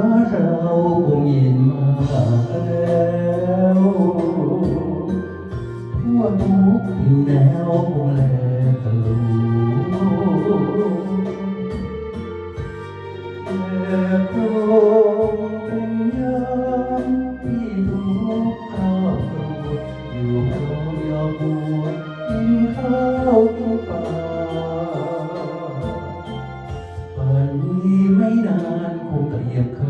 าเราคงเย็นมาแล้วทั่วทุกอยู่แล้วคงแลตะลุแต่พรงค์เป็นยามที่ทุกข้าวกระอยู่พร้อมยาบวชกินข้าวทุกป่าป่านนี้ไม่นานคงเตรียมข้า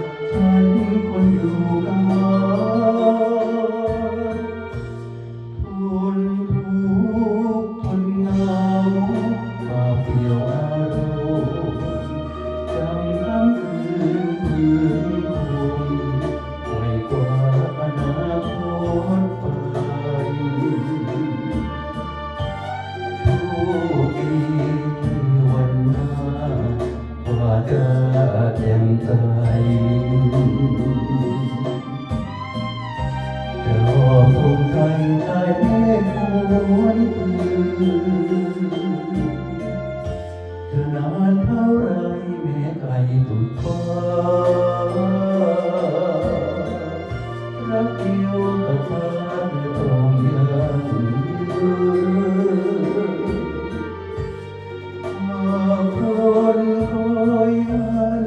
ฆหวนคืนนานเท่าไรแม้ไกลสุดฟ้ารักเดียวกับเธอตรงยังยืนหากคนคอยหัน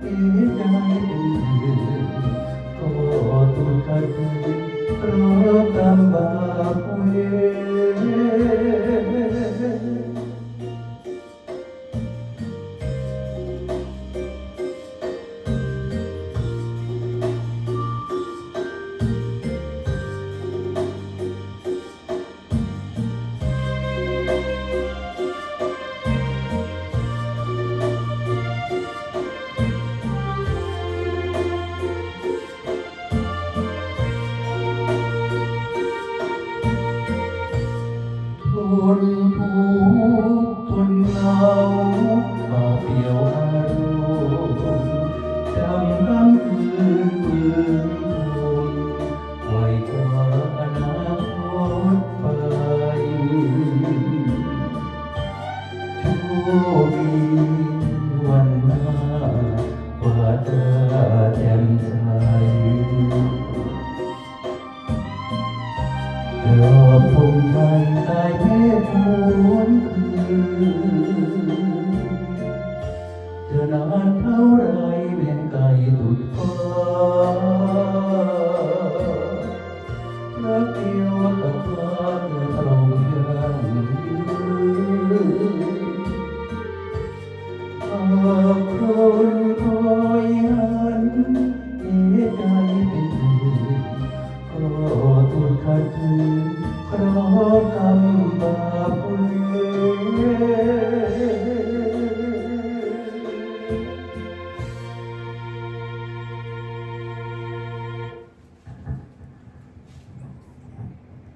เอียใจเป็นเดือนก็ตุนกันราะกำบาก เนทุกข์ทนเหงาป่าเปลี่ยว รอพงไทยตายเพศหวนคืนจะนานเท่าไรเวียนไกลสุดฟ้ารักเดียวกับฟ้าเธอ provoca.